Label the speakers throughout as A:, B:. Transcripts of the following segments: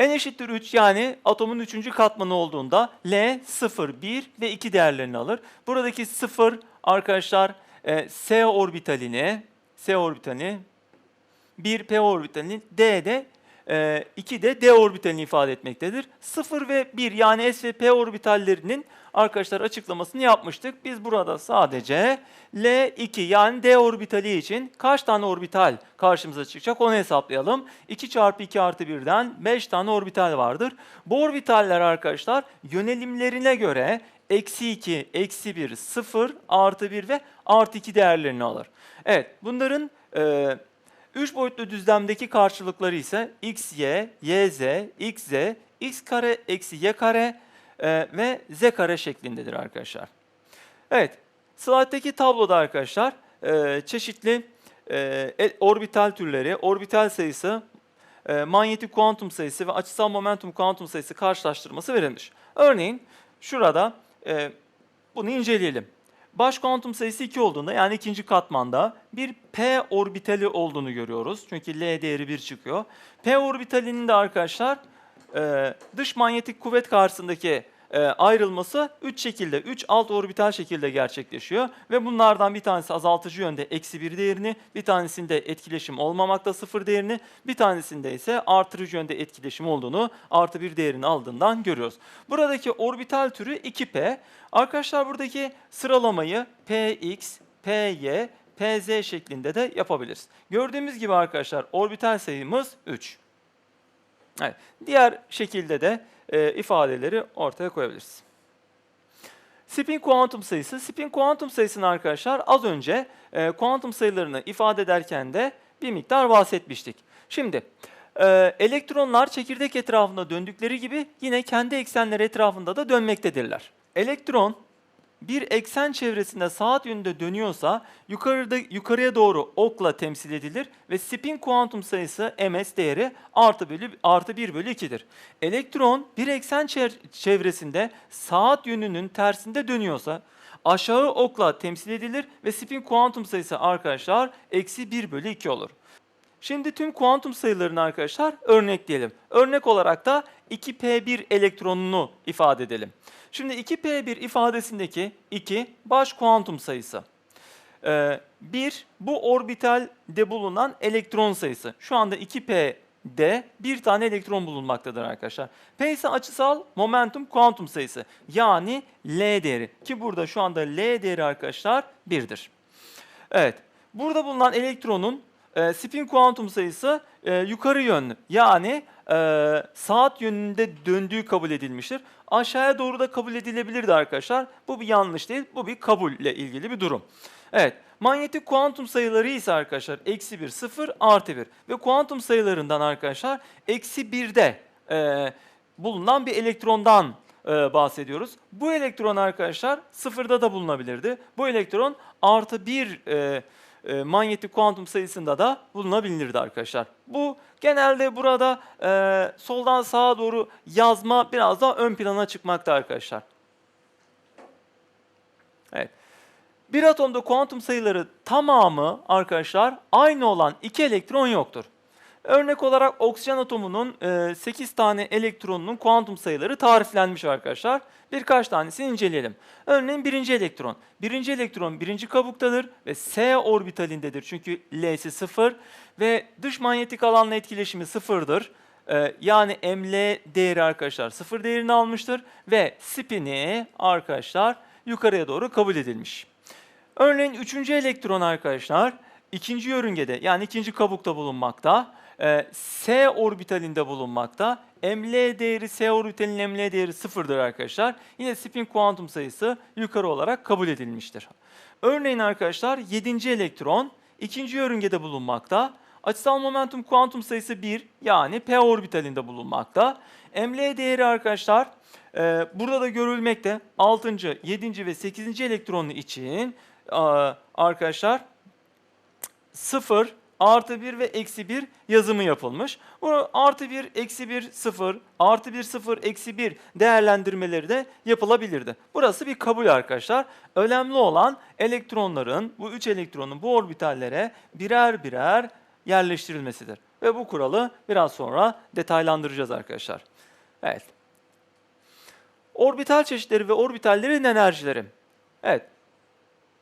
A: n eşittir 3 yani atomun 3. katmanı olduğunda L 0, 1 ve 2 değerlerini alır. Buradaki 0 arkadaşlar e, S orbitalini, S orbitalini, 1 P orbitalini, D de e, 2 de D orbitalini ifade etmektedir. 0 ve 1 yani S ve P orbitallerinin arkadaşlar açıklamasını yapmıştık. Biz burada sadece L2 yani D orbitali için kaç tane orbital karşımıza çıkacak onu hesaplayalım. 2 çarpı 2 artı 1'den 5 tane orbital vardır. Bu orbitaller arkadaşlar yönelimlerine göre eksi 2, eksi 1, 0, artı 1 ve artı 2 değerlerini alır. Evet bunların e, 3 boyutlu düzlemdeki karşılıkları ise x, y, y, z, x, z, x kare eksi y kare e, ve z kare şeklindedir arkadaşlar. Evet, slayttaki tabloda arkadaşlar e, çeşitli e, e- orbital türleri, orbital sayısı, e, manyetik kuantum sayısı ve açısal momentum kuantum sayısı karşılaştırması verilmiş. Örneğin şurada e, bunu inceleyelim. Baş kuantum sayısı 2 olduğunda yani ikinci katmanda bir p orbitali olduğunu görüyoruz. Çünkü L değeri 1 çıkıyor. P orbitalinin de arkadaşlar e, dış manyetik kuvvet karşısındaki ayrılması 3 şekilde, 3 alt orbital şekilde gerçekleşiyor. Ve bunlardan bir tanesi azaltıcı yönde eksi 1 değerini, bir tanesinde etkileşim olmamakta 0 değerini, bir tanesinde ise artırıcı yönde etkileşim olduğunu, artı 1 değerini aldığından görüyoruz. Buradaki orbital türü 2p. Arkadaşlar buradaki sıralamayı px, py, pz şeklinde de yapabiliriz. Gördüğümüz gibi arkadaşlar orbital sayımız 3. Evet, diğer şekilde de e, ifadeleri ortaya koyabiliriz. Spin kuantum sayısı. Spin kuantum sayısını arkadaşlar az önce e, kuantum sayılarını ifade ederken de bir miktar bahsetmiştik. Şimdi e, elektronlar çekirdek etrafında döndükleri gibi yine kendi eksenleri etrafında da dönmektedirler. Elektron bir eksen çevresinde saat yönünde dönüyorsa yukarıda yukarıya doğru okla temsil edilir ve spin kuantum sayısı ms değeri artı bölü artı 1 bölü 2'dir. Elektron bir eksen çevresinde saat yönünün tersinde dönüyorsa aşağı okla temsil edilir ve spin kuantum sayısı arkadaşlar eksi 1 bölü 2 olur. Şimdi tüm kuantum sayılarını arkadaşlar örnekleyelim. Örnek olarak da 2p1 elektronunu ifade edelim. Şimdi 2p1 ifadesindeki 2 baş kuantum sayısı. 1 bu orbitalde bulunan elektron sayısı. Şu anda 2p'de bir tane elektron bulunmaktadır arkadaşlar. P ise açısal momentum kuantum sayısı. Yani L değeri. Ki burada şu anda L değeri arkadaşlar 1'dir. Evet. Burada bulunan elektronun e, spin kuantum sayısı e, yukarı yönlü. Yani e, saat yönünde döndüğü kabul edilmiştir. Aşağıya doğru da kabul edilebilirdi arkadaşlar. Bu bir yanlış değil, bu bir kabulle ilgili bir durum. Evet, manyetik kuantum sayıları ise arkadaşlar eksi 1, 0, artı 1. Ve kuantum sayılarından arkadaşlar eksi 1'de e, bulunan bir elektrondan e, bahsediyoruz. Bu elektron arkadaşlar sıfırda da bulunabilirdi. Bu elektron artı 1 e, e, manyetik kuantum sayısında da bulunabilirdi arkadaşlar. Bu genelde burada e, soldan sağa doğru yazma biraz daha ön plana çıkmakta arkadaşlar. Evet. Bir atomda kuantum sayıları tamamı arkadaşlar aynı olan iki elektron yoktur. Örnek olarak oksijen atomunun e, 8 tane elektronunun kuantum sayıları tariflenmiş arkadaşlar. Birkaç tanesini inceleyelim. Örneğin birinci elektron. Birinci elektron birinci kabuktadır ve S orbitalindedir. Çünkü L'si 0 ve dış manyetik alanla etkileşimi sıfırdır. E, yani ML değeri arkadaşlar sıfır değerini almıştır ve spini arkadaşlar yukarıya doğru kabul edilmiş. Örneğin üçüncü elektron arkadaşlar ikinci yörüngede yani ikinci kabukta bulunmakta. Ee, S orbitalinde bulunmakta. ML değeri S orbitalinin ML değeri sıfırdır arkadaşlar. Yine spin kuantum sayısı yukarı olarak kabul edilmiştir. Örneğin arkadaşlar 7. elektron ikinci yörüngede bulunmakta. Açısal momentum kuantum sayısı 1 yani P orbitalinde bulunmakta. ML değeri arkadaşlar e, burada da görülmekte. 6. 7. ve 8. elektron için e, arkadaşlar 0, artı 1 ve eksi 1 yazımı yapılmış. Bu artı 1, eksi 1, 0, artı 1, 0, eksi 1 değerlendirmeleri de yapılabilirdi. Burası bir kabul arkadaşlar. Önemli olan elektronların, bu 3 elektronun bu orbitallere birer birer yerleştirilmesidir. ve bu kuralı biraz sonra detaylandıracağız arkadaşlar. Evet. Orbital çeşitleri ve orbitallerin enerjileri. Evet.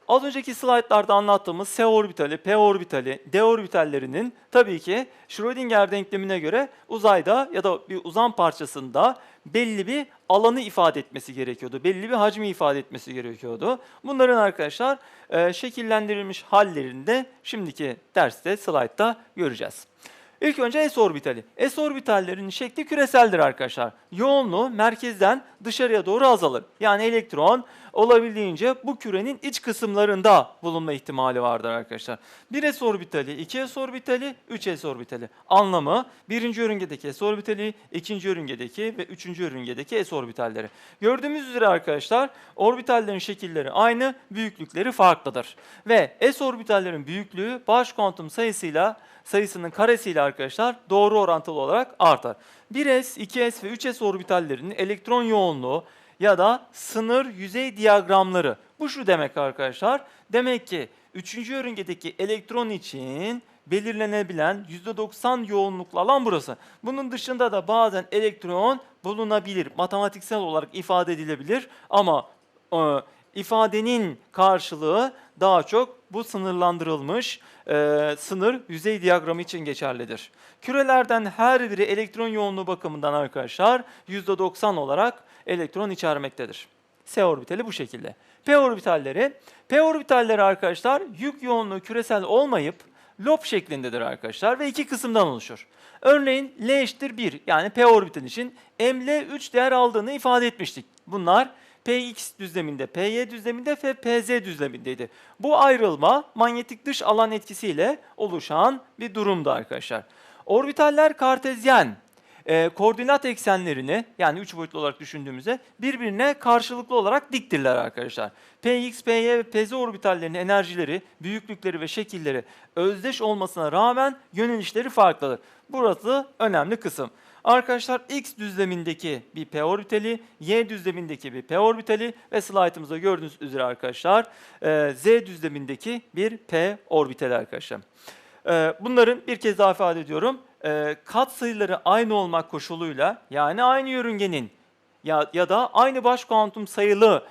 A: Az önceki slaytlarda anlattığımız S orbitali, P orbitali, D orbitallerinin tabii ki Schrödinger denklemine göre uzayda ya da bir uzam parçasında belli bir alanı ifade etmesi gerekiyordu. Belli bir hacmi ifade etmesi gerekiyordu. Bunların arkadaşlar e, şekillendirilmiş hallerini de şimdiki derste, slaytta göreceğiz. İlk önce S orbitali. S orbitallerinin şekli küreseldir arkadaşlar. Yoğunluğu merkezden dışarıya doğru azalır. Yani elektron olabildiğince bu kürenin iç kısımlarında bulunma ihtimali vardır arkadaşlar. 1 S orbitali, 2 S orbitali, 3 S orbitali. Anlamı birinci yörüngedeki S orbitali, ikinci yörüngedeki ve üçüncü yörüngedeki S orbitalleri. Gördüğümüz üzere arkadaşlar orbitallerin şekilleri aynı, büyüklükleri farklıdır. Ve S orbitallerin büyüklüğü baş kuantum sayısıyla sayısının karesiyle arkadaşlar doğru orantılı olarak artar. 1s, 2s ve 3s orbitallerinin elektron yoğunluğu ya da sınır yüzey diyagramları. Bu şu demek arkadaşlar. Demek ki 3. yörüngedeki elektron için belirlenebilen %90 yoğunluklu alan burası. Bunun dışında da bazen elektron bulunabilir. Matematiksel olarak ifade edilebilir ama e, ifadenin karşılığı daha çok bu sınırlandırılmış e, sınır yüzey diyagramı için geçerlidir. Kürelerden her biri elektron yoğunluğu bakımından arkadaşlar %90 olarak elektron içermektedir. S orbitali bu şekilde. P orbitalleri, P orbitalleri arkadaşlar yük yoğunluğu küresel olmayıp lob şeklindedir arkadaşlar ve iki kısımdan oluşur. Örneğin L eşittir 1 yani P orbital için ML 3 değer aldığını ifade etmiştik. Bunlar Px düzleminde, Py düzleminde ve Pz düzlemindeydi. Bu ayrılma manyetik dış alan etkisiyle oluşan bir durumdu arkadaşlar. Orbitaller kartezyen e, koordinat eksenlerini yani 3 boyutlu olarak düşündüğümüzde birbirine karşılıklı olarak diktirler arkadaşlar. Px, Py ve Pz orbitallerinin enerjileri, büyüklükleri ve şekilleri özdeş olmasına rağmen yönelişleri farklıdır. Burası önemli kısım. Arkadaşlar X düzlemindeki bir P orbitali, Y düzlemindeki bir P orbitali ve slaytımızda gördüğünüz üzere arkadaşlar e, Z düzlemindeki bir P orbitali arkadaşlar. E, bunların bir kez daha ifade ediyorum. E, kat sayıları aynı olmak koşuluyla yani aynı yörüngenin ya, ya da aynı baş kuantum sayılı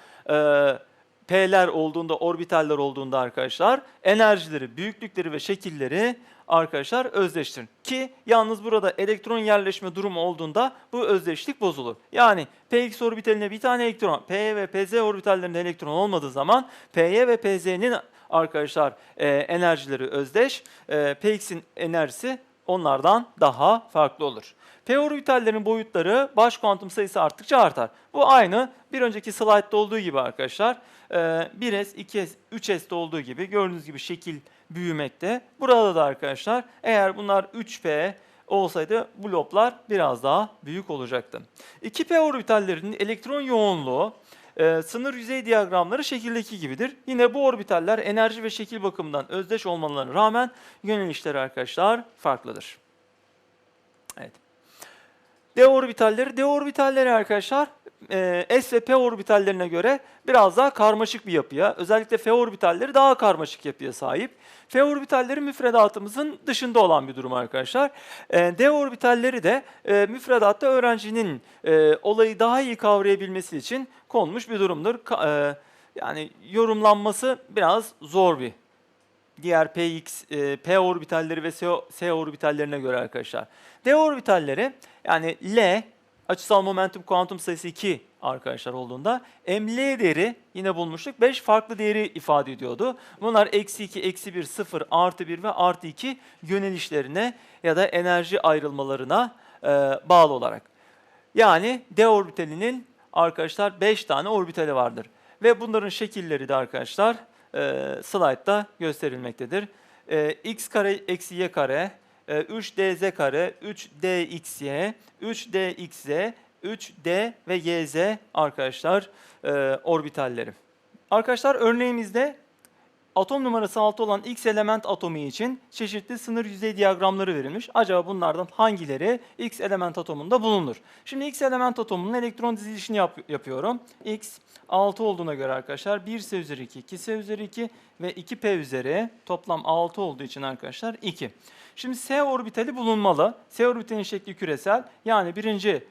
A: P'ler olduğunda, orbitaller olduğunda arkadaşlar enerjileri, büyüklükleri ve şekilleri arkadaşlar özdeştir. Ki yalnız burada elektron yerleşme durumu olduğunda bu özdeşlik bozulur. Yani Px orbitaline bir tane elektron, Py ve Pz orbitallerinde elektron olmadığı zaman Py ve Pz'nin arkadaşlar e, enerjileri özdeş, e, Px'in enerjisi onlardan daha farklı olur. P orbitallerin boyutları baş kuantum sayısı arttıkça artar. Bu aynı bir önceki slaytta olduğu gibi arkadaşlar. 1s, 2s, 3s'te olduğu gibi gördüğünüz gibi şekil büyümekte. Burada da arkadaşlar eğer bunlar 3p olsaydı bu loblar biraz daha büyük olacaktı. 2p orbitallerinin elektron yoğunluğu e, sınır yüzey diyagramları şekildeki gibidir. Yine bu orbitaller enerji ve şekil bakımından özdeş olmalarına rağmen yönelişleri arkadaşlar farklıdır. Evet. D orbitalleri, D orbitalleri arkadaşlar e, S ve P orbitallerine göre biraz daha karmaşık bir yapıya, özellikle F orbitalleri daha karmaşık yapıya sahip. F orbitalleri müfredatımızın dışında olan bir durum arkadaşlar. E, D orbitalleri de e, müfredatta öğrencinin e, olayı daha iyi kavrayabilmesi için konmuş bir durumdur. Ka, e, yani yorumlanması biraz zor bir diğer Px, e, P orbitalleri ve S, orbitallerine göre arkadaşlar. D orbitalleri yani L açısal momentum kuantum sayısı 2 arkadaşlar olduğunda ML değeri yine bulmuştuk. 5 farklı değeri ifade ediyordu. Bunlar eksi 2, eksi 1, 0, artı 1 ve artı 2 yönelişlerine ya da enerji ayrılmalarına e, bağlı olarak. Yani D orbitalinin arkadaşlar 5 tane orbitali vardır. Ve bunların şekilleri de arkadaşlar e, slaytta gösterilmektedir. E, x kare eksi y kare, e, 3dz kare, 3dxy, 3dxz, 3d ve yz arkadaşlar e, orbitalleri. Arkadaşlar örneğimizde atom numarası 6 olan X element atomu için çeşitli sınır yüzey diyagramları verilmiş. Acaba bunlardan hangileri X element atomunda bulunur? Şimdi X element atomunun elektron dizilişini yap- yapıyorum. X 6 olduğuna göre arkadaşlar 1 S üzeri 2, 2 S üzeri 2 ve 2P üzeri toplam 6 olduğu için arkadaşlar 2. Şimdi S orbitali bulunmalı. S orbitalinin şekli küresel. Yani birinci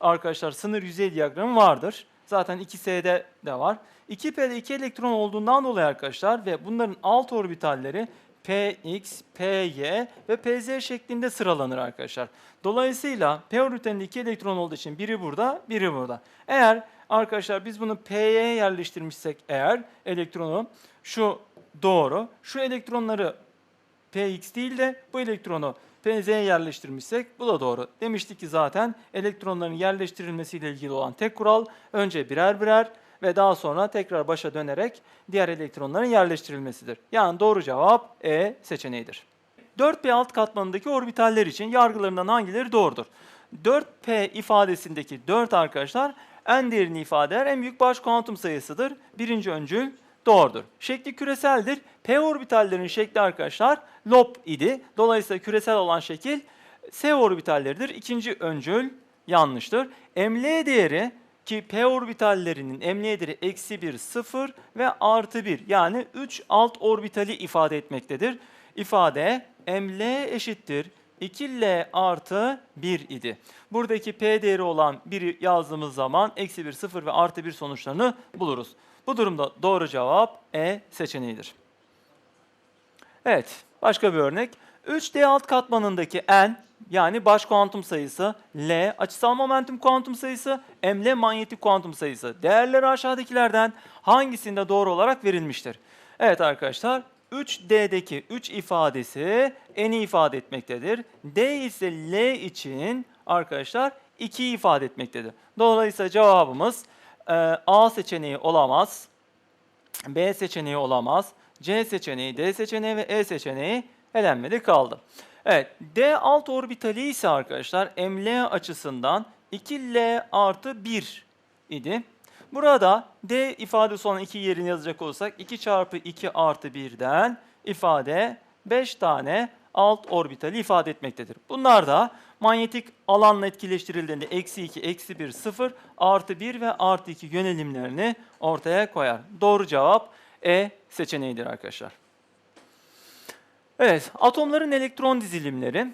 A: arkadaşlar sınır yüzey diyagramı vardır. Zaten 2S'de de var. 2P'de 2 elektron olduğundan dolayı arkadaşlar ve bunların alt orbitalleri Px, Py ve Pz şeklinde sıralanır arkadaşlar. Dolayısıyla P orbitalinde 2 elektron olduğu için biri burada, biri burada. Eğer arkadaşlar biz bunu P'ye yerleştirmişsek eğer elektronu şu doğru. Şu elektronları Px değil de bu elektronu Pz'ye yerleştirmişsek bu da doğru. Demiştik ki zaten elektronların yerleştirilmesiyle ilgili olan tek kural önce birer birer ve daha sonra tekrar başa dönerek diğer elektronların yerleştirilmesidir. Yani doğru cevap E seçeneğidir. 4p alt katmanındaki orbitaller için yargılarından hangileri doğrudur? 4p ifadesindeki 4 arkadaşlar en değerini ifade eder. En büyük baş kuantum sayısıdır. Birinci öncül doğrudur. Şekli küreseldir. P orbitallerinin şekli arkadaşlar lob idi. Dolayısıyla küresel olan şekil S orbitalleridir. İkinci öncül yanlıştır. ML değeri ki P orbitallerinin değeri eksi 1, 0 ve artı 1 yani 3 alt orbitali ifade etmektedir. İfade ML eşittir 2L artı 1 idi. Buradaki P değeri olan 1'i yazdığımız zaman eksi 1, 0 ve artı 1 sonuçlarını buluruz. Bu durumda doğru cevap E seçeneğidir. Evet, başka bir örnek. 3D alt katmanındaki n yani baş kuantum sayısı, L açısal momentum kuantum sayısı, ML manyetik kuantum sayısı. Değerleri aşağıdakilerden hangisinde doğru olarak verilmiştir? Evet arkadaşlar, 3D'deki 3 ifadesi n'i ifade etmektedir. D ise L için arkadaşlar 2'yi ifade etmektedir. Dolayısıyla cevabımız A seçeneği olamaz. B seçeneği olamaz. C seçeneği, D seçeneği ve E seçeneği elenmedi kaldı. Evet, D alt orbitali ise arkadaşlar ML açısından 2L artı 1 idi. Burada D ifadesi olan 2 yerini yazacak olursak 2 çarpı 2 artı 1'den ifade 5 tane alt orbitali ifade etmektedir. Bunlar da manyetik alanla etkileştirildiğinde eksi 2, eksi 1, 0, artı 1 ve artı 2 yönelimlerini ortaya koyar. Doğru cevap E seçeneğidir arkadaşlar. Evet, atomların elektron dizilimleri.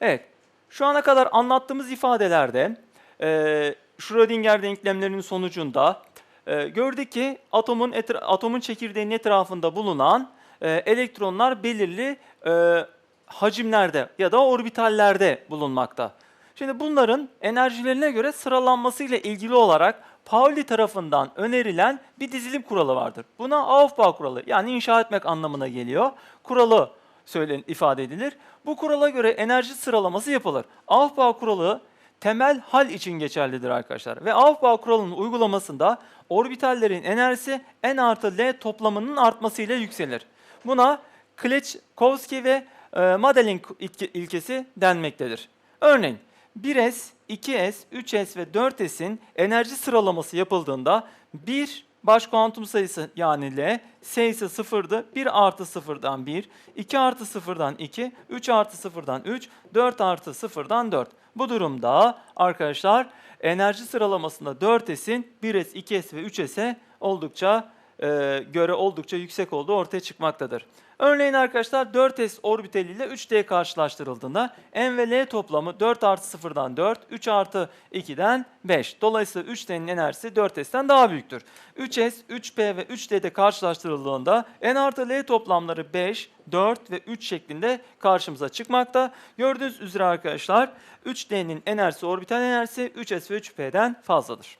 A: Evet, şu ana kadar anlattığımız ifadelerde e, Schrödinger denklemlerinin sonucunda e, gördük ki atomun atomun çekirdeğinin etrafında bulunan e, elektronlar belirli e, hacimlerde ya da orbitallerde bulunmakta. Şimdi bunların enerjilerine göre sıralanmasıyla ilgili olarak Pauli tarafından önerilen bir dizilim kuralı vardır. Buna Aufbau kuralı yani inşa etmek anlamına geliyor. Kuralı söylen ifade edilir. Bu kurala göre enerji sıralaması yapılır. Aufbau kuralı temel hal için geçerlidir arkadaşlar. Ve Aufbau kuralının uygulamasında orbitallerin enerjisi n artı L toplamının artmasıyla yükselir. Buna Klitschkowski ve e, Madelin ilke- ilkesi denmektedir. Örneğin 1S, 2S, 3S ve 4S'in enerji sıralaması yapıldığında 1 baş kuantum sayısı yani L, S ise 0'dı. 1 artı 0'dan 1, 2 artı 0'dan 2, 3 artı 0'dan 3, 4 artı 0'dan 4. Bu durumda arkadaşlar enerji sıralamasında 4S'in 1S, 2S ve 3S'e oldukça e, göre oldukça yüksek olduğu ortaya çıkmaktadır. Örneğin arkadaşlar 4s orbitali ile 3d karşılaştırıldığında n ve l toplamı 4 artı 0'dan 4, 3 artı 2'den 5. Dolayısıyla 3d'nin enerjisi 4s'ten daha büyüktür. 3s, 3p ve 3d'de karşılaştırıldığında n artı l toplamları 5, 4 ve 3 şeklinde karşımıza çıkmakta. Gördüğünüz üzere arkadaşlar 3d'nin enerjisi orbital enerjisi 3s ve 3p'den fazladır.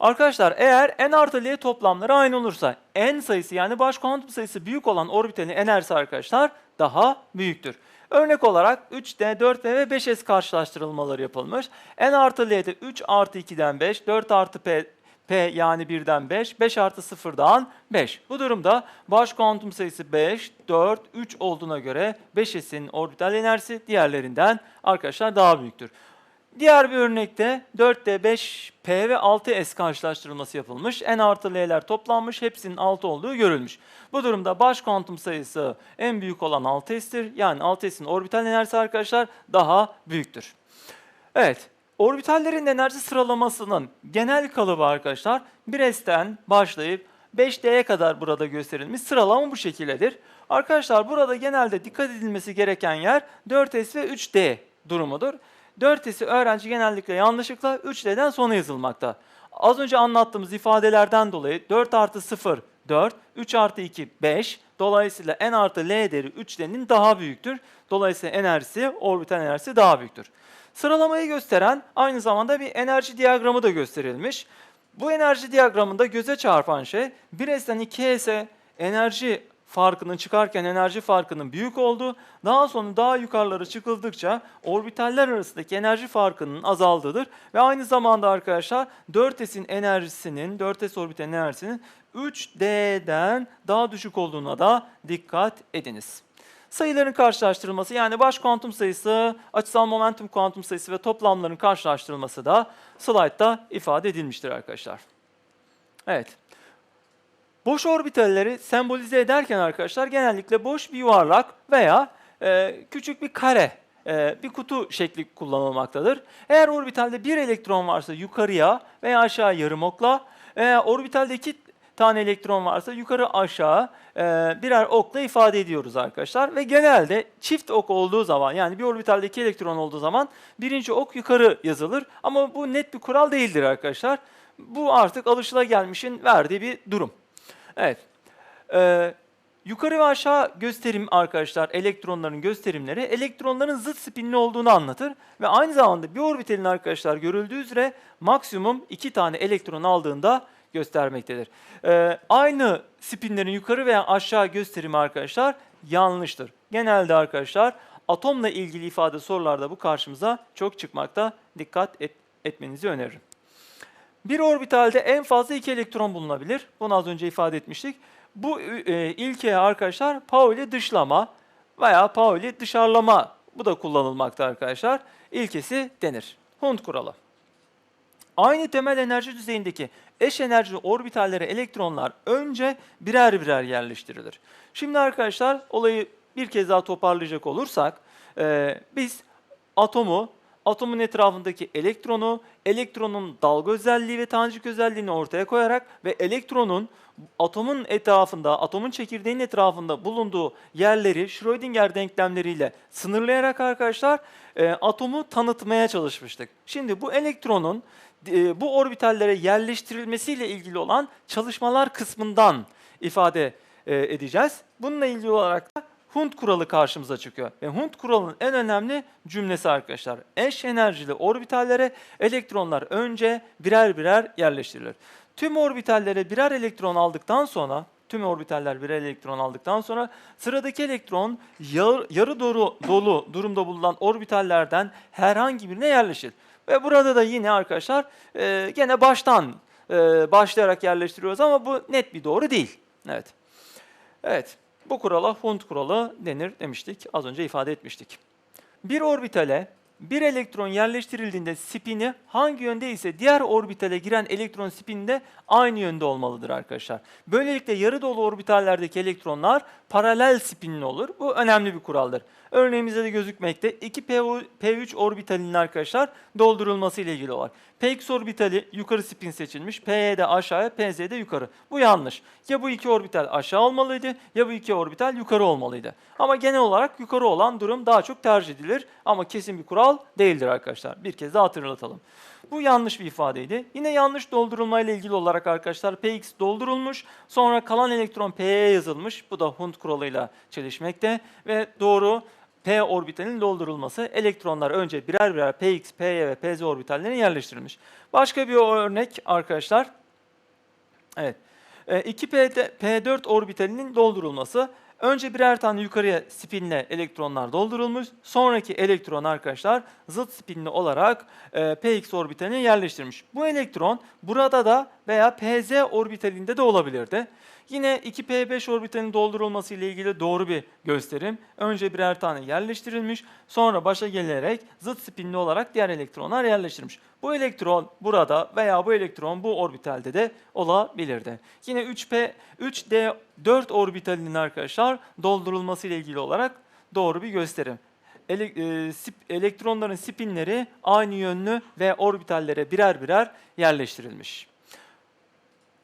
A: Arkadaşlar eğer n artı l toplamları aynı olursa n sayısı yani baş kuantum sayısı büyük olan orbitalin enerjisi arkadaşlar daha büyüktür. Örnek olarak 3D, 4D ve 5S karşılaştırılmaları yapılmış. n artı l'de 3 artı 2'den 5, 4 artı p, p yani 1'den 5, 5 artı 0'dan 5. Bu durumda baş kuantum sayısı 5, 4, 3 olduğuna göre 5S'in orbital enerjisi diğerlerinden arkadaşlar daha büyüktür. Diğer bir örnekte 4D, 5P ve 6S karşılaştırılması yapılmış. N artı L'ler toplanmış, hepsinin 6 olduğu görülmüş. Bu durumda baş kuantum sayısı en büyük olan 6S'tir. Yani 6S'in orbital enerjisi arkadaşlar daha büyüktür. Evet, orbitallerin enerji sıralamasının genel kalıbı arkadaşlar 1S'ten başlayıp 5D'ye kadar burada gösterilmiş sıralama bu şekildedir. Arkadaşlar burada genelde dikkat edilmesi gereken yer 4S ve 3D durumudur. 4S'i öğrenci genellikle yanlışlıkla 3D'den sonra yazılmakta. Az önce anlattığımız ifadelerden dolayı 4 artı 0 4, 3 artı 2 5. Dolayısıyla n artı L değeri 3D'nin daha büyüktür. Dolayısıyla enerjisi, orbital enerjisi daha büyüktür. Sıralamayı gösteren aynı zamanda bir enerji diyagramı da gösterilmiş. Bu enerji diyagramında göze çarpan şey 1S'den 2S'e enerji farkının çıkarken enerji farkının büyük olduğu, daha sonra daha yukarılara çıkıldıkça orbitaller arasındaki enerji farkının azaldığıdır. Ve aynı zamanda arkadaşlar 4S'in enerjisinin, 4S orbital enerjisinin 3D'den daha düşük olduğuna da dikkat ediniz. Sayıların karşılaştırılması yani baş kuantum sayısı, açısal momentum kuantum sayısı ve toplamların karşılaştırılması da slaytta ifade edilmiştir arkadaşlar. Evet. Boş orbitalleri sembolize ederken arkadaşlar genellikle boş bir yuvarlak veya e, küçük bir kare, e, bir kutu şekli kullanılmaktadır. Eğer orbitalde bir elektron varsa yukarıya veya aşağı yarım okla, eğer orbitalde iki tane elektron varsa yukarı aşağı e, birer okla ifade ediyoruz arkadaşlar. Ve genelde çift ok olduğu zaman yani bir orbitalde iki elektron olduğu zaman birinci ok yukarı yazılır. Ama bu net bir kural değildir arkadaşlar. Bu artık alışılagelmişin verdiği bir durum. Evet. Ee, yukarı ve aşağı gösterim arkadaşlar elektronların gösterimleri elektronların zıt spinli olduğunu anlatır ve aynı zamanda bir orbitalin arkadaşlar görüldüğü üzere maksimum iki tane elektron aldığında göstermektedir. Ee, aynı spinlerin yukarı veya aşağı gösterimi arkadaşlar yanlıştır. Genelde arkadaşlar atomla ilgili ifade sorularda bu karşımıza çok çıkmakta. Dikkat et, etmenizi öneririm. Bir orbitalde en fazla iki elektron bulunabilir. Bunu az önce ifade etmiştik. Bu e, ilkeye arkadaşlar Pauli dışlama veya Pauli dışarılama bu da kullanılmakta arkadaşlar. İlkesi denir. Hund kuralı. Aynı temel enerji düzeyindeki eş enerjili orbitallere elektronlar önce birer birer yerleştirilir. Şimdi arkadaşlar olayı bir kez daha toparlayacak olursak e, biz atomu atomun etrafındaki elektronu, elektronun dalga özelliği ve tanecik özelliğini ortaya koyarak ve elektronun atomun etrafında, atomun çekirdeğinin etrafında bulunduğu yerleri Schrödinger denklemleriyle sınırlayarak arkadaşlar e, atomu tanıtmaya çalışmıştık. Şimdi bu elektronun e, bu orbitallere yerleştirilmesiyle ilgili olan çalışmalar kısmından ifade e, edeceğiz. Bununla ilgili olarak da Hund kuralı karşımıza çıkıyor. Ve Hund kuralının en önemli cümlesi arkadaşlar. Eş enerjili orbitallere elektronlar önce birer birer yerleştirilir. Tüm orbitallere birer elektron aldıktan sonra tüm orbitaller birer elektron aldıktan sonra sıradaki elektron yarı, yarı dolu, dolu durumda bulunan orbitallerden herhangi birine yerleşir. Ve burada da yine arkadaşlar e, gene baştan e, başlayarak yerleştiriyoruz ama bu net bir doğru değil. Evet. Evet. Bu kurala Hund kuralı denir demiştik. Az önce ifade etmiştik. Bir orbitale bir elektron yerleştirildiğinde spini hangi yönde ise diğer orbitale giren elektron spini de aynı yönde olmalıdır arkadaşlar. Böylelikle yarı dolu orbitallerdeki elektronlar paralel spinli olur. Bu önemli bir kuraldır. Örneğimizde de gözükmekte 2 P3 orbitalinin arkadaşlar doldurulması ile ilgili olarak. Px orbitali yukarı spin seçilmiş, P'de aşağıya, Pz'de yukarı. Bu yanlış. Ya bu iki orbital aşağı olmalıydı ya bu iki orbital yukarı olmalıydı. Ama genel olarak yukarı olan durum daha çok tercih edilir ama kesin bir kural değildir arkadaşlar. Bir kez daha hatırlatalım. Bu yanlış bir ifadeydi. Yine yanlış doldurulma ile ilgili olarak arkadaşlar Px doldurulmuş, sonra kalan elektron P'ye yazılmış. Bu da Hund kuralıyla çelişmekte ve doğru P orbitalinin doldurulması elektronlar önce birer birer Px, Py ve Pz orbitallerine yerleştirilmiş. Başka bir örnek arkadaşlar. Evet. 2P4 e, orbitalinin doldurulması. Önce birer tane yukarıya spinle elektronlar doldurulmuş. Sonraki elektron arkadaşlar zıt spinli olarak e, Px orbitaline yerleştirilmiş. Bu elektron burada da veya Pz orbitalinde de olabilirdi. Yine 2p5 orbitalinin doldurulması ile ilgili doğru bir gösterim. Önce birer tane yerleştirilmiş, sonra başa gelerek zıt spinli olarak diğer elektronlar yerleştirilmiş. Bu elektron burada veya bu elektron bu orbitalde de olabilirdi. Yine 3p 3d4 orbitalinin arkadaşlar doldurulması ile ilgili olarak doğru bir gösterim. E, elektronların spinleri aynı yönlü ve orbitallere birer birer yerleştirilmiş.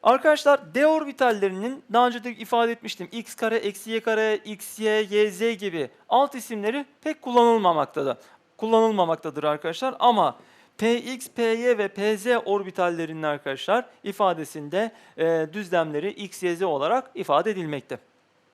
A: Arkadaşlar d orbitallerinin daha önce de ifade etmiştim. x kare, eksi y kare, x, y, y, z gibi alt isimleri pek kullanılmamaktadır. Kullanılmamaktadır arkadaşlar ama px, py ve pz orbitallerinin arkadaşlar ifadesinde e, düzlemleri x, y, z olarak ifade edilmekte.